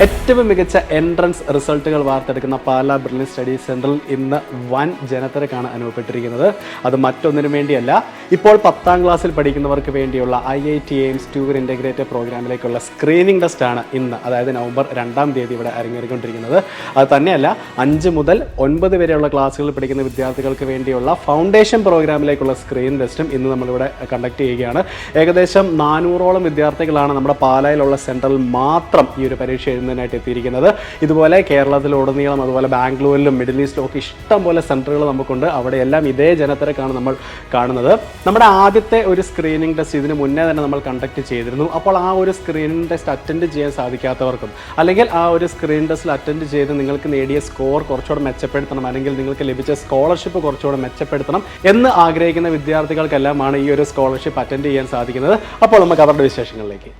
It ഏറ്റവും മികച്ച entrance റിസൾട്ടുകൾ വാർത്തെടുക്കുന്ന പാല ബ്രില്യൻ സ്റ്റഡി സെന്ററിൽ ഇന്ന് വൻ ജനത്തിരക്കാണ് അനുഭവപ്പെട്ടിരിക്കുന്നത്. അത് മറ്റൊന്നിനു വേണ്ടിയല്ല ഇപ്പോൾ പത്താം ക്ലാസ്സിൽ പഠിക്കുന്നവർക്ക് വേണ്ടിയുള്ള I I T AIIMS tour integrated പ്രോഗ്രാമിലേക്കുള്ള screening test ആണ് ഇന്ന് അതായത് നവംബർ രണ്ടാം തീയതി ഇവിടെ അരങ്ങേറിക്കൊണ്ടിരിക്കുന്നത്. അത് തന്നെയല്ല അഞ്ച് മുതൽ ഒൻപത് വരെയുള്ള ക്ലാസ്സുകളിൽ പഠിക്കുന്ന വിദ്യാർത്ഥികൾക്ക് വേണ്ടിയുള്ള ഫൗണ്ടേഷൻ പ്രോഗ്രാമിലേക്കുള്ള സ്ക്രീൻ ടെസ്റ്റും ഇന്ന് നമ്മളിവിടെ കണ്ടക്ട് ചെയ്യുകയാണ്. ഏകദേശം നാനൂറോളം വിദ്യാർത്ഥികളാണ് നമ്മുടെ പാലായിലുള്ള സെന്ററിൽ മാത്രം ഈ ഒരു പരീക്ഷ എഴുതുന്നതിനായിട്ട് എത്തിയിരിക്കുന്നത്. ഇതുപോലെ കേരളത്തിലുടനീളം അതുപോലെ ബാംഗ്ലൂരിലും മിഡിൽ ഈസ്റ്റിലും ഒക്കെ ഇഷ്ടം പോലെ സെന്ററുകൾ നമുക്കുണ്ട്. അവിടെയെല്ലാം ഇതേ ജനത്തിരക്കാണ് നമ്മൾ കാണുന്നത്. നമ്മുടെ ആദ്യത്തെ ഒരു സ്ക്രീനിങ് ടെസ്റ്റ് ഇതിന് മുന്നേ തന്നെ നമ്മൾ കണ്ടക്ട് ചെയ്തിരുന്നു. അപ്പോൾ ആ ഒരു സ്ക്രീനിങ് ടെസ്റ്റ് അറ്റൻഡ് ചെയ്യാൻ സാധിക്കാത്തവർക്കും അല്ലെങ്കിൽ ആ ഒരു സ്ക്രീൻ ടെസ്റ്റിൽ അറ്റൻഡ് ചെയ്ത് നിങ്ങൾക്ക് നേടിയ സ്കോർ കുറച്ചുകൂടെ മെച്ചപ്പെടുത്തണം അല്ലെങ്കിൽ നിങ്ങൾക്ക് ലഭിച്ച സ്കോളർഷിപ്പ് കുറച്ചുകൂടെ മെച്ചപ്പെടുത്തണം എന്ന് ആഗ്രഹിക്കുന്ന വിദ്യാർത്ഥികൾക്കെല്ലാമാണ് ഈ ഒരു സ്കോളർഷിപ്പ് അറ്റൻഡ് ചെയ്യാൻ സാധിക്കുന്നത്. അപ്പോൾ നമുക്ക് അവരുടെ വിശേഷങ്ങളിലേക്ക്.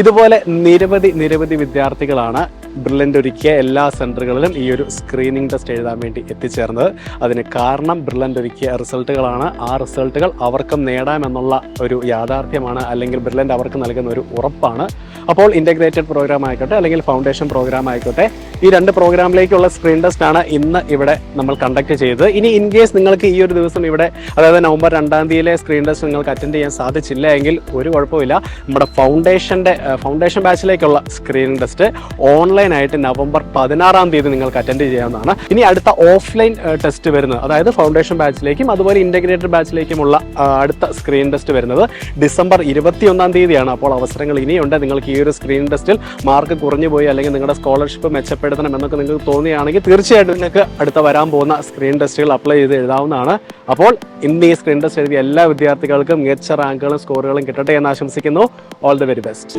ഇതുപോലെ നിരവധി നിരവധി വിദ്യാർത്ഥികളാണ് ബ്രില്യന്റ് ഒരുക്കിയ എല്ലാ സെന്ററുകളിലും ഈ ഒരു സ്ക്രീനിങ് ടെസ്റ്റ് എഴുതാൻ വേണ്ടി എത്തിച്ചേർന്നത്. അതിന് കാരണം ബ്രില്യന്റ് ഒരുക്കിയ റിസൾട്ടുകളാണ്. ആ റിസൾട്ടുകൾ അവർക്കും നേടാമെന്നുള്ള ഒരു യാഥാർത്ഥ്യമാണ് അല്ലെങ്കിൽ ബ്രില്യന്റ് അവർക്ക് നൽകുന്ന ഒരു ഉറപ്പാണ്. അപ്പോൾ ഇന്റഗ്രേറ്റഡ് പ്രോഗ്രാം ആയിക്കോട്ടെ അല്ലെങ്കിൽ ഫൗണ്ടേഷൻ പ്രോഗ്രാം ആയിക്കോട്ടെ ഈ രണ്ട് പ്രോഗ്രാമിലേക്കുള്ള സ്ക്രീൻ ടെസ്റ്റ് ആണ് ഇന്ന് ഇവിടെ നമ്മൾ കണ്ടക്ട് ചെയ്തത്. ഇനി ഇൻ കേസ് നിങ്ങൾക്ക് ഈ ഒരു ദിവസം ഇവിടെ അതായത് നവംബർ രണ്ടാം തീയതിയിലെ സ്ക്രീൻ ടെസ്റ്റ് നിങ്ങൾക്ക് അറ്റൻഡ് ചെയ്യാൻ സാധിച്ചില്ല എങ്കിൽ ഒരു കുഴപ്പമില്ല നമ്മുടെ ഫൗണ്ടേഷന്റെ ഫൗണ്ടേഷൻ ബാച്ചിലേക്കുള്ള സ്ക്രീൻ ടെസ്റ്റ് ഓൺലൈനായിട്ട് നവംബർ പതിനാറാം തീയതി നിങ്ങൾക്ക് അറ്റൻഡ് ചെയ്യാവുന്നതാണ്. ഇനി അടുത്ത ഓഫ്ലൈൻ ടെസ്റ്റ് വരുന്നത് അതായത് ഫൗണ്ടേഷൻ ബാച്ചിലേക്കും അതുപോലെ ഇന്റഗ്രേറ്റഡ് ബാച്ചിലേക്കുമുള്ള അടുത്ത സ്ക്രീൻ ടെസ്റ്റ് വരുന്നത് ഡിസംബർ ഇരുപത്തിയൊന്നാം തീയതിയാണ്. അപ്പോൾ അവസരങ്ങൾ ഇനിയുണ്ട്. നിങ്ങൾക്ക് ഈ ഒരു സ്ക്രീൻ ടെസ്റ്റിൽ മാർക്ക് കുറഞ്ഞു പോയി അല്ലെങ്കിൽ നിങ്ങളുടെ സ്കോളർഷിപ്പ് മെച്ചപ്പെടുത്തണം എന്നൊക്കെ നിങ്ങൾക്ക് തോന്നുകയാണെങ്കിൽ തീർച്ചയായിട്ടും നിങ്ങൾക്ക് അടുത്ത വരാൻ പോകുന്ന സ്ക്രീൻ ടെസ്റ്റുകൾ അപ്ലൈ ചെയ്ത് എഴുതാവുന്നതാണ്. അപ്പോൾ ഇന്ന് ഈ സ്ക്രീൻ ടെസ്റ്റ് എഴുതിയ എല്ലാ വിദ്യാർത്ഥികൾക്കും മികച്ച റാങ്കുകളും സ്കോറുകളും കിട്ടട്ടെ എന്ന് ആശംസിക്കുന്നു. All the very best